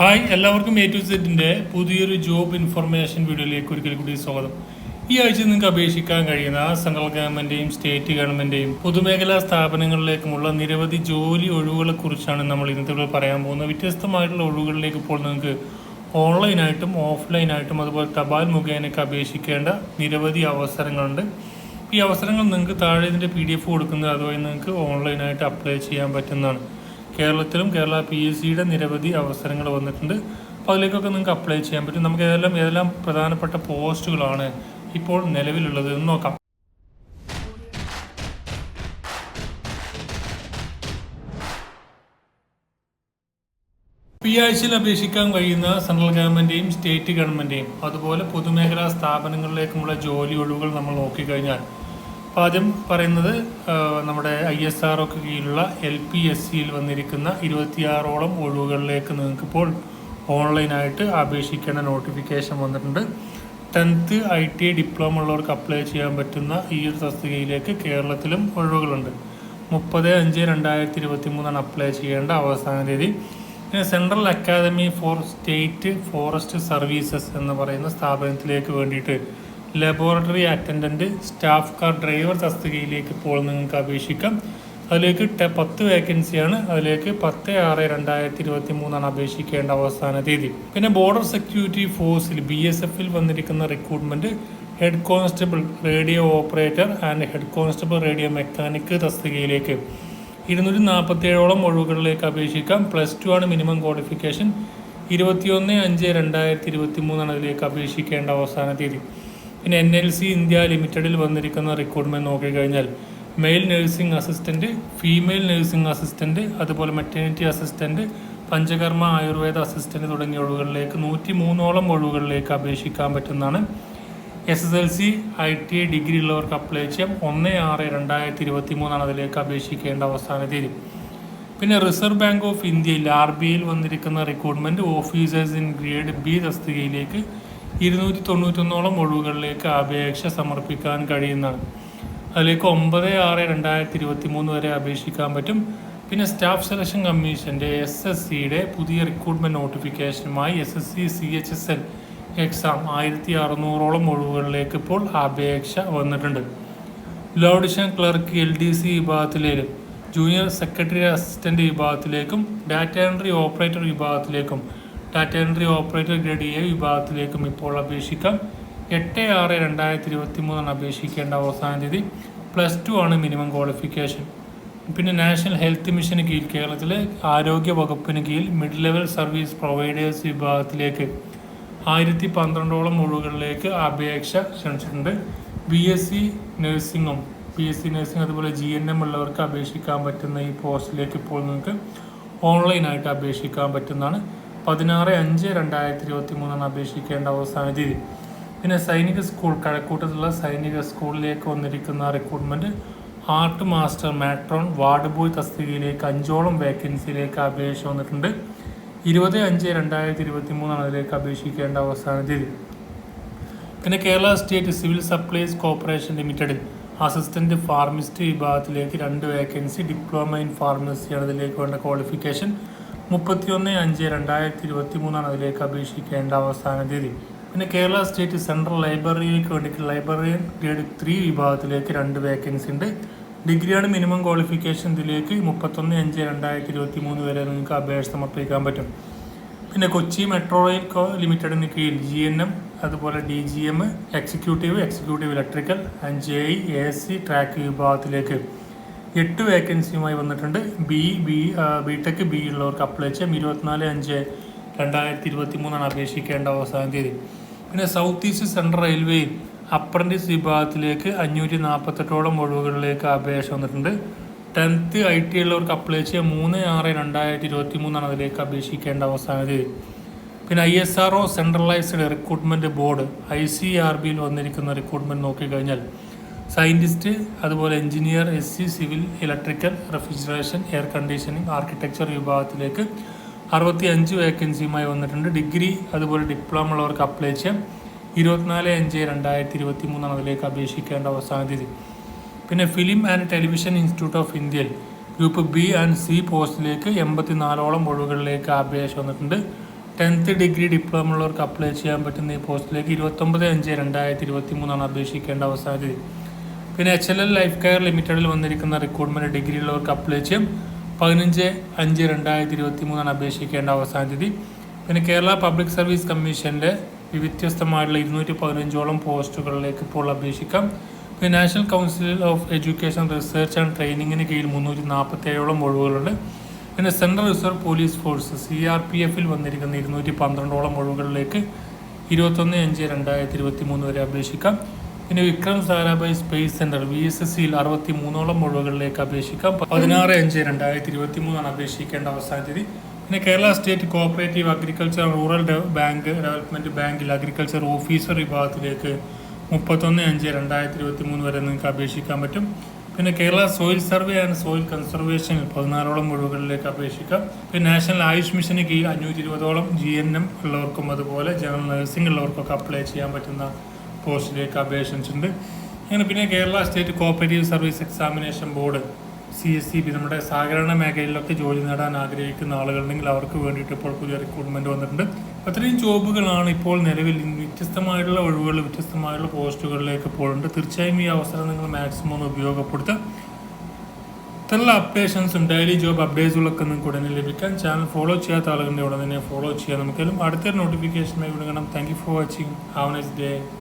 Hi എല്ലാവർക്കും A to സെറ്റിന്റെ പുതിയൊരു ജോബ് ഇൻഫർമേഷൻ വീഡിയോയിലേക്ക് ഒരിക്കൽ കൂടി സ്വാഗതം. ഈ ആഴ്ച നിങ്ങൾക്ക് അപേക്ഷിക്കാൻ കഴിയുന്ന സെൻട്രൽ ഗവൺമെന്റിന്റെയും സ്റ്റേറ്റ് ഗവൺമെന്റിന്റെയും പൊതുമേഖലാ സ്ഥാപനങ്ങളിലേക്കുമുള്ള നിരവധി ജോലി ഒഴിവുകളെക്കുറിച്ചാണ് നമ്മൾ ഇന്നത്തെ പറയാൻ പോകുന്നത്. വ്യത്യസ്തമായിട്ടുള്ള ഒഴിവുകളിലേക്ക് ഇപ്പോൾ നിങ്ങൾക്ക് ഓൺലൈനായിട്ടും ഓഫ്ലൈനായിട്ടും അതുപോലെ തപാൽ മുഖേനയൊക്കെ അപേക്ഷിക്കേണ്ട നിരവധി അവസരങ്ങളുണ്ട്. ഈ അവസരങ്ങൾ നിങ്ങൾക്ക് താഴെ ഇതിന്റെ പി ഡി എഫ് കൊടുക്കുന്നത് അതുവഴി നിങ്ങൾക്ക് ഓൺലൈനായിട്ട് അപ്ലൈ ചെയ്യാൻ പറ്റുന്നതാണ്. കേരളത്തിലും കേരള പി എസ് സിയുടെ നിരവധി അവസരങ്ങൾ വന്നിട്ടുണ്ട്. അപ്പോൾ അതിലേക്കൊക്കെ നിങ്ങൾക്ക് അപ്ലൈ ചെയ്യാൻ പറ്റും. നമുക്ക് ഏതെല്ലാം ഏതെല്ലാം പ്രധാനപ്പെട്ട പോസ്റ്റുകളാണ് ഇപ്പോൾ നിലവിലുള്ളത് എന്ന് നോക്കാം. ഈ ആഴ്ചയിൽ അപേക്ഷിക്കാൻ കഴിയുന്ന സെൻട്രൽ ഗവൺമെന്റേയും സ്റ്റേറ്റ് ഗവൺമെന്റേയും അതുപോലെ പൊതുമേഖലാ സ്ഥാപനങ്ങളിലേക്കുമുള്ള ജോലി ഒഴിവുകൾ നമ്മൾ നോക്കിക്കഴിഞ്ഞാൽ അപ്പോൾ ആദ്യം പറയുന്നത് നമ്മുടെ ഐ എസ് ആർ ഒക്കെ കീഴിലുള്ള എൽ പി എസ് സിയിൽ വന്നിരിക്കുന്ന ഇരുപത്തിയാറോളം ഒഴിവുകളിലേക്ക് നിങ്ങൾക്കിപ്പോൾ ഓൺലൈനായിട്ട് അപേക്ഷിക്കേണ്ട നോട്ടിഫിക്കേഷൻ വന്നിട്ടുണ്ട്. Tenth I T I diploma ഉള്ളവർക്ക് അപ്ലൈ ചെയ്യാൻ പറ്റുന്ന ഈ ഒരു തസ്തികയിലേക്ക് കേരളത്തിലും ഒഴിവുകളുണ്ട്. മുപ്പത് അഞ്ച് രണ്ടായിരത്തി ഇരുപത്തി മൂന്നാണ് അപ്ലൈ ചെയ്യേണ്ട അവസാന തീയതി. പിന്നെ central academy for state forest services എന്ന് പറയുന്ന സ്ഥാപനത്തിലേക്ക് വേണ്ടിയിട്ട് laboratory attendant staff car driver തസ്തികയിലേക്ക് ഇപ്പോൾ നിങ്ങൾക്ക് അപേക്ഷിക്കാം. അതിലേക്ക് പത്ത് വേക്കൻസിയാണ് അതിലേക്ക് പത്ത് ആറ് രണ്ടായിരത്തി ഇരുപത്തി മൂന്നാണ് അപേക്ഷിക്കേണ്ട അവസാന തീയതി. പിന്നെ ബോർഡർ സെക്യൂരിറ്റി ഫോഴ്സിൽ ബി എസ് എഫിൽ വന്നിരിക്കുന്ന recruitment head constable radio operator and head constable radio mechanic തസ്തികയിലേക്ക്. ഇരുന്നൂറ്റി നാൽപ്പത്തി ഏഴോളം ഒഴിവുകളിലേക്ക് അപേക്ഷിക്കാം. പ്ലസ് ടു ആണ് മിനിമം ക്വാളിഫിക്കേഷൻ ഇരുപത്തിയൊന്ന് അഞ്ച് രണ്ടായിരത്തി ഇരുപത്തി മൂന്നാണ് അതിലേക്ക് അപേക്ഷിക്കേണ്ട അവസാന തീയതി. പിന്നെ എൻ എൽ സി ഇന്ത്യ ലിമിറ്റഡിൽ വന്നിരിക്കുന്ന റിക്രൂട്ട്മെന്റ് നോക്കിക്കഴിഞ്ഞാൽ male nursing assistant female nursing assistant അതുപോലെ maternity assistant panchakarma Ayurveda assistant തുടങ്ങിയ ഒഴിവുകളിലേക്ക് നൂറ്റി മൂന്നോളം ഒഴിവുകളിലേക്ക് അപേക്ഷിക്കാൻ പറ്റുന്നതാണ്. S S L C I T I degree ഉള്ളവർക്ക് അപ്ലൈ ചെയ്യാം. ഒന്ന് ആറ് രണ്ടായിരത്തി ഇരുപത്തി മൂന്നാണ് അതിലേക്ക് അപേക്ഷിക്കേണ്ട അവസാന തീയതി. പിന്നെ റിസർവ് ബാങ്ക് ഓഫ് ഇന്ത്യയിൽ ആർ ബി ഐയിൽ വന്നിരിക്കുന്ന recruitment officers in grade B തസ്തികയിലേക്ക് ഇരുന്നൂറ്റി തൊണ്ണൂറ്റൊന്നോളം ഒഴിവുകളിലേക്ക് അപേക്ഷ സമർപ്പിക്കാൻ കഴിയുന്നതാണ്. അതിലേക്ക് ഒമ്പത് ആറ് രണ്ടായിരത്തി ഇരുപത്തി മൂന്ന് വരെ അപേക്ഷിക്കാൻ പറ്റും. പിന്നെ സ്റ്റാഫ് സെലക്ഷൻ കമ്മീഷന്റെ എസ് എസ് സിയുടെ പുതിയ recruitment നോട്ടിഫിക്കേഷനുമായി S S C C H S L exam ആയിരത്തി അറുന്നൂറോളം ഒഴിവുകളിലേക്ക് ഇപ്പോൾ അപേക്ഷ വന്നിട്ടുണ്ട്. ലോഡിഷൻ ക്ലർക്ക് എൽ ഡി സി വിഭാഗത്തിലേക്കും ജൂനിയർ സെക്രട്ടറി അസിസ്റ്റന്റ് വിഭാഗത്തിലേക്കും data entry operator വിഭാഗത്തിലേക്കും data entry operator grade A വിഭാഗത്തിലേക്കും ഇപ്പോൾ അപേക്ഷിക്കാം. എട്ട് ആറ് രണ്ടായിരത്തി ഇരുപത്തി മൂന്നാണ് അപേക്ഷിക്കേണ്ട അവസാന തീയതി. പ്ലസ് ടു ആണ് മിനിമം ക്വാളിഫിക്കേഷൻ പിന്നെ നാഷണൽ ഹെൽത്ത് മിഷന് കീഴിൽ കേരളത്തിലെ ആരോഗ്യ വകുപ്പിന് കീഴിൽ മിഡ് ലെവൽ സർവീസ് പ്രൊവൈഡേഴ്സ് വിഭാഗത്തിലേക്ക് ആയിരത്തി പന്ത്രണ്ടോളം ഒഴിവുകളിലേക്ക് അപേക്ഷ ക്ഷണിച്ചിട്ടുണ്ട്. ബി എസ് സി നഴ്സിംഗും ബി എസ് സി നഴ്സിംഗ് അതുപോലെ ജി എൻ എം ഉള്ളവർക്ക് അപേക്ഷിക്കാൻ പറ്റുന്ന ഈ പോസ്റ്റിലേക്ക് ഇപ്പോൾ നിങ്ങൾക്ക് ഓൺലൈനായിട്ട് അപേക്ഷിക്കാൻ പറ്റുന്നതാണ്. പതിനാറ് അഞ്ച് രണ്ടായിരത്തി ഇരുപത്തി മൂന്നാണ് അപേക്ഷിക്കേണ്ട അവസാന തീയതി. പിന്നെ സൈനിക സ്കൂൾ കഴക്കൂട്ടത്തുള്ള സൈനിക സ്കൂളിലേക്ക് വന്നിരിക്കുന്ന recruitment art master matron ward boy തസ്തികയിലേക്ക് അഞ്ചോളം വേക്കൻസിയിലേക്ക് അപേക്ഷ വന്നിട്ടുണ്ട്. ഇരുപത് അഞ്ച് രണ്ടായിരത്തി ഇരുപത്തി മൂന്നാണ് അതിലേക്ക് അപേക്ഷിക്കേണ്ട അവസാന തീയതി. പിന്നെ Kerala state civil supplies corporation ലിമിറ്റഡിൽ അസിസ്റ്റന്റ് ഫാർമിസ്റ്റ് വിഭാഗത്തിലേക്ക് രണ്ട് വേക്കൻസി ഡിപ്ലോമ ഇൻ ഫാർമസിയാണ് അതിലേക്ക് വേണ്ട ക്വാളിഫിക്കേഷൻ മുപ്പത്തിയൊന്ന് അഞ്ച് രണ്ടായിരത്തി ഇരുപത്തി മൂന്നാണ് അതിലേക്ക് അപേക്ഷിക്കേണ്ട അവസാന തീയതി. പിന്നെ കേരള സ്റ്റേറ്റ് സെൻട്രൽ ലൈബ്രറിയിലേക്ക് വേണ്ടിയിട്ട് ലൈബ്രറിയൻ ഗ്രേഡ് ത്രീ വിഭാഗത്തിലേക്ക് രണ്ട് വേക്കൻസി ഉണ്ട്. ഡിഗ്രിയാണ് മിനിമം ക്വാളിഫിക്കേഷൻ ഇതിലേക്ക് മുപ്പത്തൊന്ന് അഞ്ച് രണ്ടായിരത്തി ഇരുപത്തി മൂന്ന് വരെ നിങ്ങൾക്ക് അപേക്ഷ സമർപ്പിക്കാൻ പറ്റും. പിന്നെ കൊച്ചി മെട്രോ റെയിൽ കോ ലിമിറ്റഡിന് കീഴിൽ ജി എൻ എം അതുപോലെ D G M executive executive electrical and J I A C track വിഭാഗത്തിലേക്ക്. എട്ട് വേക്കൻസിയുമായി വന്നിട്ടുണ്ട്. B B B tech B ഉള്ളവർക്ക് അപ്ലൈ ചെയ്യാം. ഇരുപത്തിനാല് അഞ്ച് രണ്ടായിരത്തി ഇരുപത്തി മൂന്നാണ് അപേക്ഷിക്കേണ്ട അവസാന തീയതി. പിന്നെ south east central railway apprentice വിഭാഗത്തിലേക്ക് അഞ്ഞൂറ്റി നാൽപ്പത്തെട്ടോളം ഒഴിവുകളിലേക്ക് അപേക്ഷ വന്നിട്ടുണ്ട്. ടെൻത്ത് ഐ ടി ഉള്ളവർക്ക് അപ്ലൈ ചെയ്യാം. മൂന്ന് ആറ് രണ്ടായിരത്തി ഇരുപത്തി മൂന്നാണ് അതിലേക്ക് അപേക്ഷിക്കേണ്ട അവസാന തീയതി. പിന്നെ I S R O centralised recruitment board I C R ബിയിൽ വന്നിരിക്കുന്ന റിക്രൂട്ട്മെന്റ് നോക്കിക്കഴിഞ്ഞാൽ സയന്റിസ്റ്റ് അതുപോലെ engineer S C civil electrical refrigeration air conditioning architecture വിഭാഗത്തിലേക്ക് അറുപത്തി അഞ്ച് വേക്കൻസിയുമായി വന്നിട്ടുണ്ട്. ഡിഗ്രി അതുപോലെ ഡിപ്ലോമ ഉള്ളവർക്ക് അപ്ലൈ ചെയ്യാം. ഇരുപത്തിനാല് അഞ്ച് രണ്ടായിരത്തി ഇരുപത്തി മൂന്നാണ് അതിലേക്ക് അപേക്ഷിക്കേണ്ട അവസാന തീയതി. പിന്നെ film and television institute of ഇന്ത്യയിൽ ഗ്രൂപ്പ് ബി ആൻഡ് സി പോസ്റ്റിലേക്ക് എൺപത്തിനാലോളം ഒഴിവുകളിലേക്ക് അപേക്ഷ വന്നിട്ടുണ്ട്. ടെൻത്ത് ഡിഗ്രി ഡിപ്ലോമ ഉള്ളവർക്ക് അപ്ലൈ ചെയ്യാൻ പറ്റുന്ന ഈ പോസ്റ്റിലേക്ക് ഇരുപത്തൊമ്പത് അഞ്ച് രണ്ടായിരത്തി ഇരുപത്തി മൂന്നാണ് അപേക്ഷിക്കേണ്ട അവസാന തീയതി. പിന്നെ H L L life care ലിമിറ്റഡിൽ വന്നിരിക്കുന്ന റിക്രൂട്ട്മെന്റ് ഡിഗ്രി ഉള്ളവർക്ക് അപ്ലൈ ചെയ്യും. പതിനഞ്ച് അഞ്ച് രണ്ടായിരത്തി ഇരുപത്തി മൂന്നാണ് അപേക്ഷിക്കേണ്ട അവസാന തീയതി. പിന്നെ കേരള പബ്ലിക് സർവീസ് കമ്മീഷന്റെ വ്യത്യസ്തമായിട്ടുള്ള ഇരുന്നൂറ്റി പതിനഞ്ചോളം പോസ്റ്റുകളിലേക്ക് ഇപ്പോൾ അപേക്ഷിക്കാം. പിന്നെ national council of education research and ട്രെയിനിങ്ങിന് കീഴിൽ മുന്നൂറ്റി നാൽപ്പത്തി ഏഴോളം ഒഴിവുകളുണ്ട്. പിന്നെ central reserve police force C R P എഫിൽ വന്നിരിക്കുന്ന ഇരുന്നൂറ്റി പന്ത്രണ്ടോളം ഒഴിവുകളിലേക്ക് ഇരുപത്തൊന്ന് അഞ്ച് രണ്ടായിരത്തി ഇരുപത്തി മൂന്ന് വരെ അപേക്ഷിക്കാം. പിന്നെ Vikram Sarabhai space centre V S S സിയിൽ അറുപത്തി മൂന്നോളം ഒഴിവുകളിലേക്ക് അപേക്ഷിക്കാം. പതിനാറ് അഞ്ച് രണ്ടായിരത്തി ഇരുപത്തി മൂന്നാണ് അപേക്ഷിക്കേണ്ട അവസാന തീയതി. പിന്നെ Kerala state cooperative agriculture rural bank development ബാങ്കിൽ അഗ്രികൾച്ചർ ഓഫീസർ വിഭാഗത്തിലേക്ക് മുപ്പത്തൊന്ന് അഞ്ച് രണ്ടായിരത്തി ഇരുപത്തി മൂന്ന് വരെ നിങ്ങൾക്ക് അപേക്ഷിക്കാൻ പറ്റും. പിന്നെ Kerala soil survey and soil കൺസർവേഷനിൽ പതിനാറോളം ഒഴിവുകളിലേക്ക് അപേക്ഷിക്കാം. പിന്നെ നാഷണൽ ആയുഷ് മിഷന് കീഴിൽ അഞ്ഞൂറ്റി ഇരുപതോളം ജി എൻ എം ഉള്ളവർക്കും അതുപോലെ ജനറൽ നഴ്സിംഗ് ഉള്ളവർക്കൊക്കെ അപ്ലൈ ചെയ്യാൻ പറ്റുന്ന പോസ്റ്റിലേക്ക് അപേക്ഷിച്ചിട്ടുണ്ട്. അങ്ങനെ പിന്നെ Kerala state cooperative service examination board C S C B നമ്മുടെ സഹകരണ മേഖലയിലൊക്കെ ജോലി നേടാൻ ആഗ്രഹിക്കുന്ന ആളുകളുണ്ടെങ്കിൽ അവർക്ക് വേണ്ടിയിട്ട് ഇപ്പോൾ പുതിയ റിക്രൂട്ട്മെന്റ് വന്നിട്ടുണ്ട്. അത്രയും ജോബുകളാണ് ഇപ്പോൾ നിലവിൽ വ്യത്യസ്തമായിട്ടുള്ള ഒഴിവുകൾ വ്യത്യസ്തമായിട്ടുള്ള പോസ്റ്റുകളിലേക്ക് പോയിട്ടുണ്ട് തീർച്ചയായും ഈ അവസരം നിങ്ങൾ മാക്സിമം ഒന്ന് ഉപയോഗപ്പെടുത്തുക. ഇത്തരമുള്ള അപ്ഡേഷൻസും ഡെയിലി ജോബ് അപ്ഡേറ്റ്സുകളൊക്കെ നിങ്ങൾക്ക് ഉടനെ ലഭിക്കാൻ ചാനൽ ഫോളോ ചെയ്യാത്ത ആളുകളുടെ ഉടനെ ഫോളോ ചെയ്യാം നമുക്കെല്ലാം അടുത്തൊരു നോട്ടിഫിക്കേഷനായി വിളിക്കണം thank you for watching have nice day